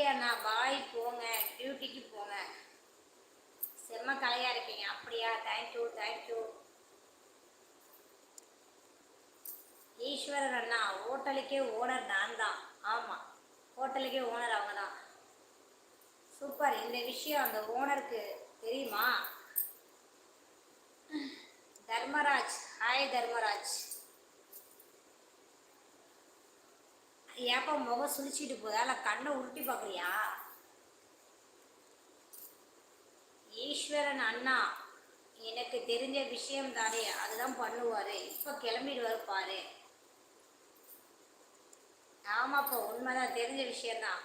Okay அண்ணா பாய் போங்க டியூட்டிக்கு போங்க. செம்ம கலையாக இருக்கீங்க. அப்படியா? Thank you thank you Easwaran அண்ணா ஹோட்டலுக்கே ஓனர் நான் தான். ஆமாம் ஹோட்டலுக்கே ஓனர் அவங்க தான். சூப்பர். இந்த விஷயம் அந்த ஓனருக்கு தெரியுமா? தர்மராஜ். ஹாய் தர்மராஜ். ஏப்பா முகம் சுழிச்சிட்டு போதா இல்லை கண்ணை உருட்டி பார்க்குறியா? ஈஸ்வரன் அண்ணா எனக்கு தெரிஞ்ச விஷயம் தானே அதுதான் பண்ணுவார். இப்போ கிளம்பிடுவார் பாரு. ஆமாப்பா உண்மைதான். தெரிஞ்ச விஷயந்தான்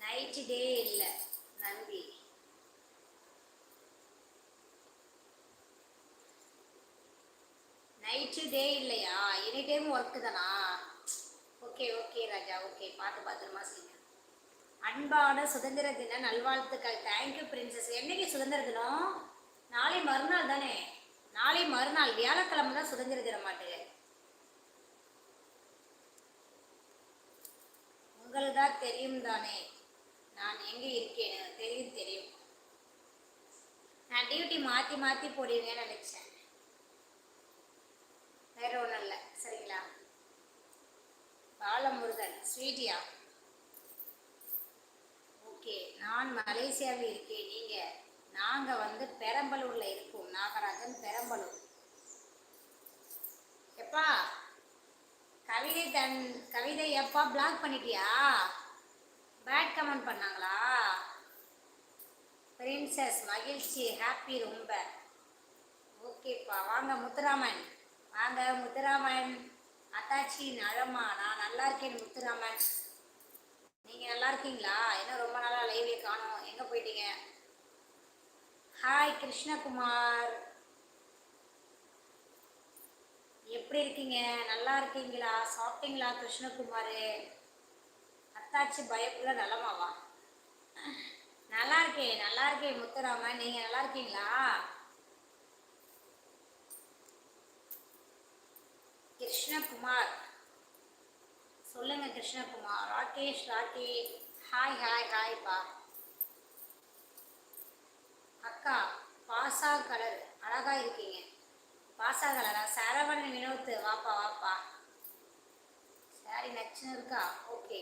நைட்டு டே இல்லை நன்றி. நைட்டு டே இல்லையா? எனி டைம் ஒர்க்கு தானா? Okay okay Raja okay. பார்த்து பத்திரமா செய்யுங்க அன்பான சுதந்திர தின நல்வாழ்த்துக்கள். தேங்க்யூ பிரின்சஸ் என்னைக்கு சுதந்திர தினம்? நாளை மறுநாள் தானே? நாளை மறுநாள். வியாழக்கிழமை தான் சுதந்திர தினம் மாட்டு உங்களுக்கு தான் தெரியும் தானே? நான் எங்கே இருக்கேன்னு? தெரியும் தெரியும். நான் டியூட்டி மாற்றி மாற்றி போடுவீங்கன்னு நினச்சேன் வேற ஒன்றும் இல்லை சரிங்களா பாலமுருகன் ஸ்வீட்டியா? ஓகே நான் மலேசியாவில் இருக்கேன். நீங்கள் நாங்கள் வந்து பெரம்பலூரில் இருக்கோம். நாகராஜன் பெரம்பலூர். எப்பா கவிதை தன் கவிதை எப்பா பிளாக் பண்ணிட்டியா? பேட் கமெண்ட் பண்ணாங்களா? பிரின்சஸ் மகிழ்ச்சி ஹாப்பி ரொம்ப. ஓகேப்பா வாங்க முத்துராமன். வாங்க முத்துராமன். அத்தாச்சி நலமா நான் நல்லா இருக்கேன் முத்துராமன். நீங்கள் நல்லா இருக்கீங்களா? என்ன ரொம்ப நாளா லைவ்ல காணும். எங்கே போயிட்டீங்க? ஹாய் கிருஷ்ணகுமார். எப்படி இருக்கீங்க? நல்லா இருக்கீங்களா? சாப்பிட்டீங்களா கிருஷ்ணகுமார்? அத்தாச்சி பயப்புல நலமாவா நல்லா இருக்கேன் நல்லா இருக்கேன் முத்துராமன். நீங்கள் நல்லா இருக்கீங்களா? கிருஷ்ணகுமார். சொல்லுங்க கிருஷ்ணகுமார். ராகேஷ் ராகே. ஹாய் ஹாய் ஹாய்ப்பா அக்கா பாசா கலர் அழகா இருக்கீங்க. பாசா கலரா சரவணன் வினோத் வாப்பா வாப்பா. சாரி நச்சுன்னு இருக்கா? ஓகே.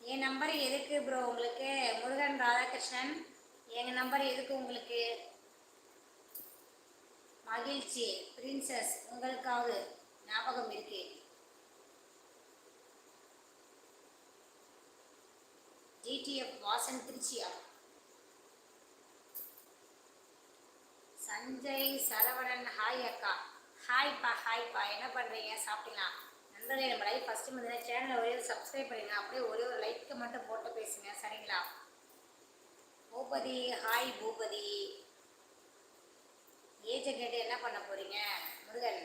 என் நம்பர் எதுக்கு ப்ரோ உங்களுக்கு? முருகன் ராதாகிருஷ்ணன். எங்கள் நம்பர் எதுக்கு உங்களுக்கு? மகிழ்ச்சி. பிரின்சஸ் உங்களுக்காவது ஞாபகம் இருக்கு. ஜிடிஎஃப் வாசன் திருச்சியா? சஞ்சய் சரவணன் ஹாய் அக்கா. ஹாய்ப்பா ஹாய்ப்பா என்ன பண்ணுறீங்க சாப்பிட்டீங்களா? நண்பர்களே நம்ம லைஃப் ஃபஸ்ட்டு வந்து சேனலை ஒரே ஒரு சப்ஸ்கிரைப் பண்ணுங்க அப்படியே ஒரே ஒரு லைக்கு மட்டும் போட்டு பேசுங்க. சரிங்களா? பூபதி ஹாய் பூபதி. ஏஜை கேட்டு என்ன பண்ண போறீங்க முருகன்?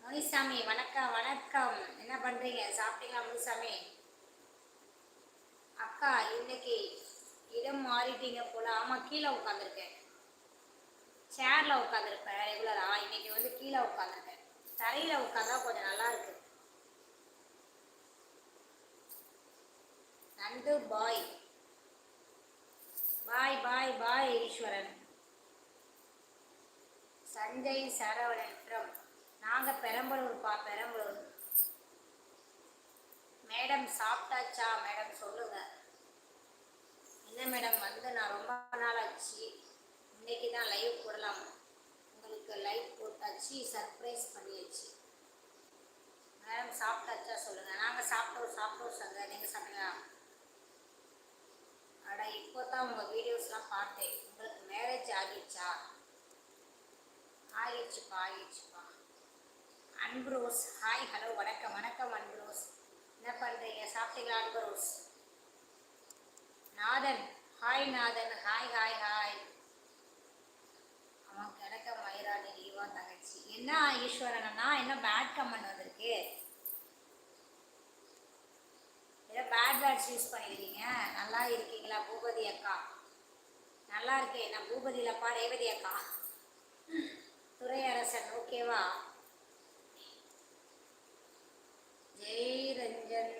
முனிசாமி வணக்கம் வணக்கம். என்ன பண்றீங்க? சாப்பிட்டீங்களா முனிசாமி? அக்கா இன்னைக்கு இடம் மாறிட்டீங்க போல. ஆமா கீழே உட்காந்துருக்கேன் சேர்ல உட்காந்துருப்பேன் ரெகுலரா. இன்னைக்கு வந்து கீழே உட்காந்துருக்கேன் தரையில உட்காந்தா கொஞ்சம் நல்லா இருக்கு. நண்டு bye. Bye bye bye Eswaran. Sanjay Saravanan from நாங்கள் பெரம்பலூர்ப்பா பெரம்பலூர் மேடம் சாப்பிட்டாச்சா? மேடம் சொல்லுங்க. என்ன மேடம் வந்து நான் ரொம்ப நாள் ஆச்சு. இன்னைக்கு தான் லைவ் போடலாம். உங்களுக்கு லைவ் போட்டாச்சு சர்ப்ரைஸ் பண்ணியாச்சு. மேடம் சாப்பிட்டாச்சா சொல்லுங்க. நாங்கள் சாப்பிட்டோம் சாப்பிட்டோம் சங்க நீங்கள் சாப்பிட்டீங்களா? அட இப்போ தான் உங்கள் வீடியோஸ்லாம் பார்த்தேன். உங்களுக்கு மேரேஜ் ஆகிடுச்சா? ஆயிடுச்சுப்பா ஆயிடுச்சுப்பா அன்புரோஸ் ஹாய் ஹலோ வணக்கம் வணக்கம் அன்புரோஸ் என்ன பண்ணுறீங்க சாப்பிட்டீங்களா Anburose Nathan hi Nathan hi hi hi. அவன் கிடக்க மயிராணி லீவா தங்கச்சி. என்ன ஈஸ்வரனா என்ன பேட் கமெண்ட் வந்திருக்கு? ஏதோ பேட் வேர்ட்ஸ் யூஸ் பண்ணிக்கிறீங்க. நல்லா இருக்கீங்களா பூபதி அக்கா? நல்லா இருக்கேன். நான் பூபதியிலப்பா ரேவதி அக்கா. துரையரசன் ஓகேவா ஜெய் ரஞ்சன்.